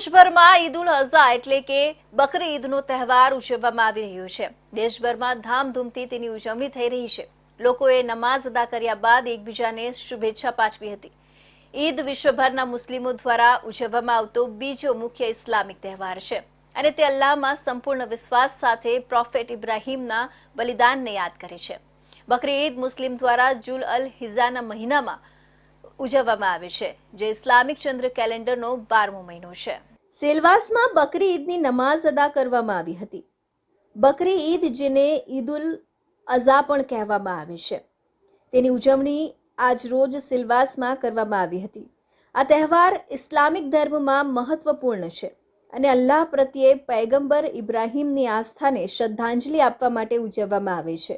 દેશભરમાં ઈદ ઉલ અઝા એટલે કે બકરી ઈદનો તહેવાર ઉજવવામાં આવી રહ્યો છે. દેશભરમાં ધામધૂમથી તેની ઉજવણી થઈ રહી છે. લોકોએ નમાઝ અદા કર્યા બાદ એકબીજાને શુભેચ્છા પાઠવી હતી. ઈદ વિશ્વભરના મુસ્લિમો દ્વારા ઉજવવામાં આવતો બીજો મુખ્ય ઇસ્લામિક તહેવાર છે અને તે અલ્લાહમાં સંપૂર્ણ વિશ્વાસ સાથે પ્રોફેટ ઇબ્રાહીમના બલિદાનને યાદ કરે છે. બકરી ઈદ મુસ્લિમ દ્વારા જુલ અલ હિઝાના મહિનામાં ઉજવવામાં આવે છે, જે ઇસ્લામિક ચંદ્ર કેલેન્ડરનો બારમો મહિનો છે. સેલવાસમાં બકરી ઈદની નમાઝ અદા કરવામાં આવી હતી. બકરી ઈદ જેને ઈદ ઉલ અઝા પણ કહેવામાં આવે છે. તેની ઉજવણી આજ રોજ સિલવાસમાં કરવામાં આવી હતી. આ તહેવાર ઇસ્લામિક ધર્મમાં મહત્વપૂર્ણ છે અને અલ્લાહ પ્રત્યે પૈગંબર ઇબ્રાહીમની આસ્થાને શ્રદ્ધાંજલિ આપવા માટે ઉજવવામાં આવે છે.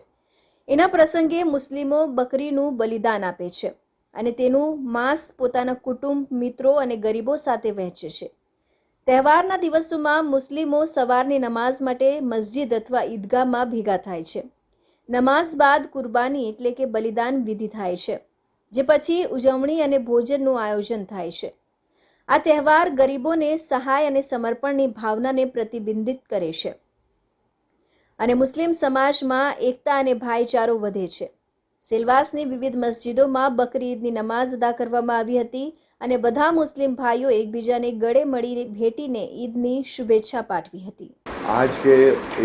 એના પ્રસંગે મુસ્લિમો બકરીનું બલિદાન આપે છે અને તેનું માંસ પોતાના કુટુંબ, મિત્રો અને ગરીબો સાથે વહેંચે છે. તહેવારના દિવસોમાં મુસ્લિમો સવારની નમાઝ માટે મસ્જિદ અથવા ઈદગાહમાં ભેગા થાય છે. નમાઝ બાદ કુરબાની એટલે કે બલિદાન વિધિ થાય છે, જે પછી ઉજવણી અને ભોજનનું આયોજન થાય છે. આ તહેવાર ગરીબોને સહાય અને સમર્પણની ભાવનાને પ્રતિબિંબિત કરે છે. અને મુસ્લિમ સમાજમાં એકતા અને ભાઈચારો વધે છે. સિલવાસની વિવિધ મસ્જિદોમાં બકરી ઈદની નમાઝ અદા કરવામાં આવી હતી અને બધા મુસ્લિમ ભાઈઓ એકબીજાને ગળે મળીને ભેટીને ઈદની શુભેચ્છા પાઠવી હતી आज के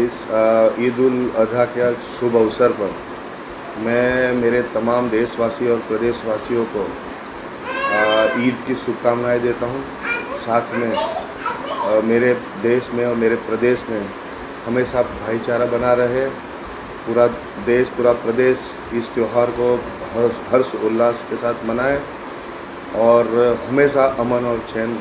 इस अ, ईद उल अजहा के शुभ अवसर पर मैं मेरे तमाम देशवासी और प्रदेशवासियों को अ, ईद की शुभकामनाएं देता हूं साथ में अ, मेरे देश में और मेरे प्रदेश में हमेशा भाईचारा बना रहे पूरा देश पूरा प्रदेश इस त्यौहार को हर्ष हर्ष उल्लास के साथ मनाए और हमेशा अमन और चैन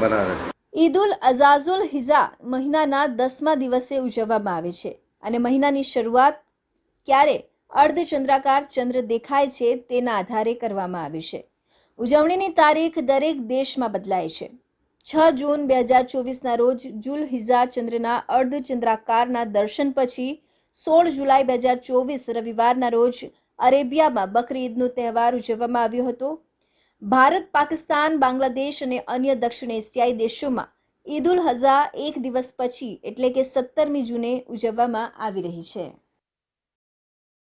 बना रहे ઈદ ઉલ અઝાઝુલ હિઝા મહિનાના દસમા દિવસે ઉજવવામાં આવે છે અને મહિનાની શરૂઆત ક્યારે અર્ધચંદ્રાકાર ચંદ્ર દેખાય છે તેના આધારે કરવામાં આવે છે ઉજવણીની તારીખ દરેક દેશમાં બદલાય છે છ જૂન બે હજાર ચોવીસના રોજ જુલ હિઝા ચંદ્રના અર્ધચંદ્રાકારના દર્શન પછી સોળ જુલાઈ બે હજાર ચોવીસ રવિવારના રોજ અરેબિયામાં બકરી ઈદનો તહેવાર ઉજવવામાં આવ્યો હતો. ભારત, પાકિસ્તાન, બાંગ્લાદેશ અને અન્ય દક્ષિણ એશિયાઈ દેશોમાં ઈદ ઉલ હઝા એક દિવસ પછી એટલે કે સત્તરમી જૂને ઉજવવામાં આવી રહી છે.